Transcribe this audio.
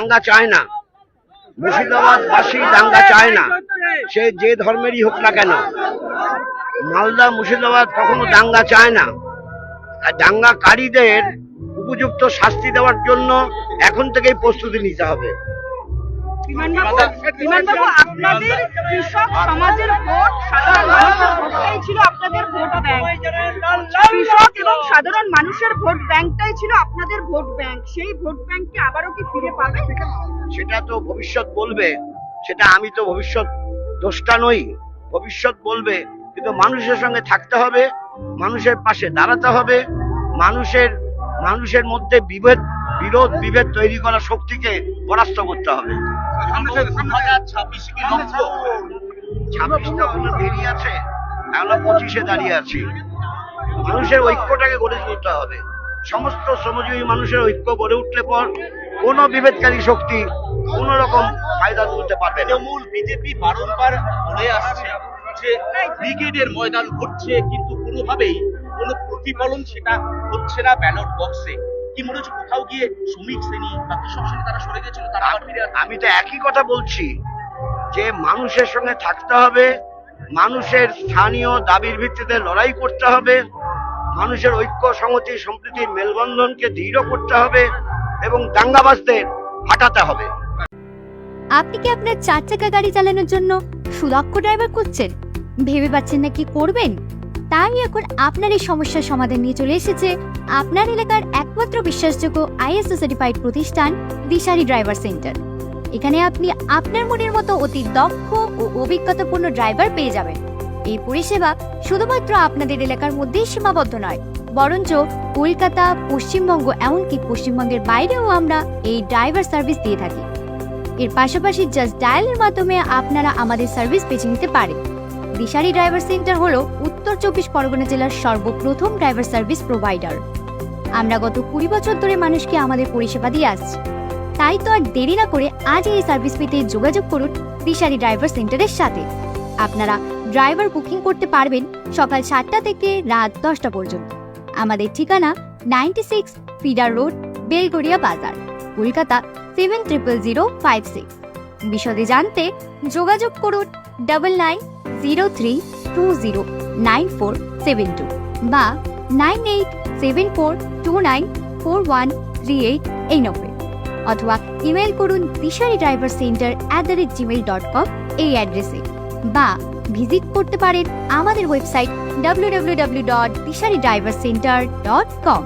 দাঙ্গা চায় না। মুর্শিদাবাদবাসী দাঙ্গা চায় না। সে যে ধর্মেরই হোক না কেন। মালদা, মুর্শিদাবাদ কখনো দাঙ্গা চায় না। আর দাঙ্গাকারীদের উপযুক্ত শাস্তি দেওয়ার জন্য এখন থেকেই প্রস্তুতি নিতে হবে। ছিল আপনাদের ভোট সাধারণ মানুষের ভোট ব্যাংকটাই ছিল আপনাদের ভোট ব্যাংক। সেই ভোট ব্যাংককে আবারও কি ফিরে পাবে সেটা তো ভবিষ্যৎ বলবে, সেটা আমি তো ভবিষ্যৎ দোষটা নই, ভবিষ্যৎ বলবে। কিন্তু মানুষের সঙ্গে থাকতে হবে, মানুষের পাশে দাঁড়াতে হবে, মানুষের মানুষের মধ্যে বিভেদ, বিরোধ, বিভেদ তৈরি করা শক্তিকে পরাস্ত করতে হবে। ছাব্বিশটা কোনো দেরি আছে। আমরা পঁচিশে দাঁড়িয়ে আছি। মানুষের ঐক্যটাকে গড়ে তুলতে হবে। সমস্ত শ্রমজীবী মানুষের ঐক্য গড়ে উঠলে পর কোনো বিভেদকারী শক্তি কোন রকম ফায়দা তুলতে পারবে তৃণমূল বিজেপি বারংবার বলে আসছে যে ব্রিগেডের ময়দান ঘটছে কিন্তু কোনোভাবেই কোনো প্রতিফলন সেটা হচ্ছে না ব্যালট বক্সে। কি মনে হচ্ছে কোথাও গিয়ে শ্রমিক শ্রেণি বা কৃষক শ্রেণি তারা সরে গেছিল তারা আবার ফিরে আমি তো একই কথা বলছি যে মানুষের সঙ্গে থাকতে হবে মানুষের স্থানীয় দাবির ভিত্তিতে লড়াই করতে হবে মানুষের ঐক্য সংহতি সম্প্রীতির মেলবন্ধনকে দৃঢ় করতে হবে এবং দাঙ্গাবাজদের হাঁটাতে হবে। আপনি কি আপনার চার চাকা গাড়ি চালানোর জন্য সুদক্ষ ড্রাইভার খুঁজছেন? ভেবে পাচ্ছেন না কি করবেন? তাই এখন আপনার এই সমস্যার সমাধান নিয়ে চলে এসেছে আপনার এলাকার একমাত্র বিশ্বাসযোগ্য আইএসও সার্টিফাইড প্রতিষ্ঠান দিশারি ড্রাইভার সেন্টার এখানে আপনি আপনার মনের মতো অতি দক্ষ ও অভিজ্ঞতাপূর্ণ ড্রাইভার পেয়ে যাবেন। এই পরিষেবা শুধুমাত্র আপনাদের এলাকার মধ্যেই সীমাবদ্ধ নয়, বরঞ্চ কলকাতা, পশ্চিমবঙ্গ, এমনকি পশ্চিমবঙ্গের বাইরেও আমরা এই ড্রাইভার সার্ভিস দিয়ে থাকি। এর পাশাপাশি জাস্ট ডায়ালের মাধ্যমে আপনারা আমাদের সার্ভিস বেছে নিতে পারেন। দিশারি ড্রাইভার সেন্টার হলো উত্তর চব্বিশ পরগনা জেলার সর্বপ্রথম ড্রাইভার সার্ভিস প্রোভাইডার। আমরা গত কুড়ি বছর ধরে মানুষকে আমাদের পরিষেবা দিয়ে আসছি। তাই তো আর দেরি না করে আজ এই সার্ভিস পেতে যোগাযোগ করুন দিশারি ড্রাইভার সেন্টারের সাথে। আপনারা ড্রাইভার বুকিং করতে পারবেন সকাল সাতটা থেকে রাত দশটা পর্যন্ত। আমাদের ঠিকানা ninety six feeder road, Belgharia Bazar, Kolkata seven triple zero five six. বিশদে জানতে যোগাযোগ করুন double nine zero three two zero nine four seven two বা nine eight seven four two nine four one three eight এই নম্বরে অথবা email করুন Dishari driver centre at the rate Gmail dot com এই অ্যাড্রেসে বা ভিজিট করতে পারেন আমাদের website W W W dot Dishari driver centre dot com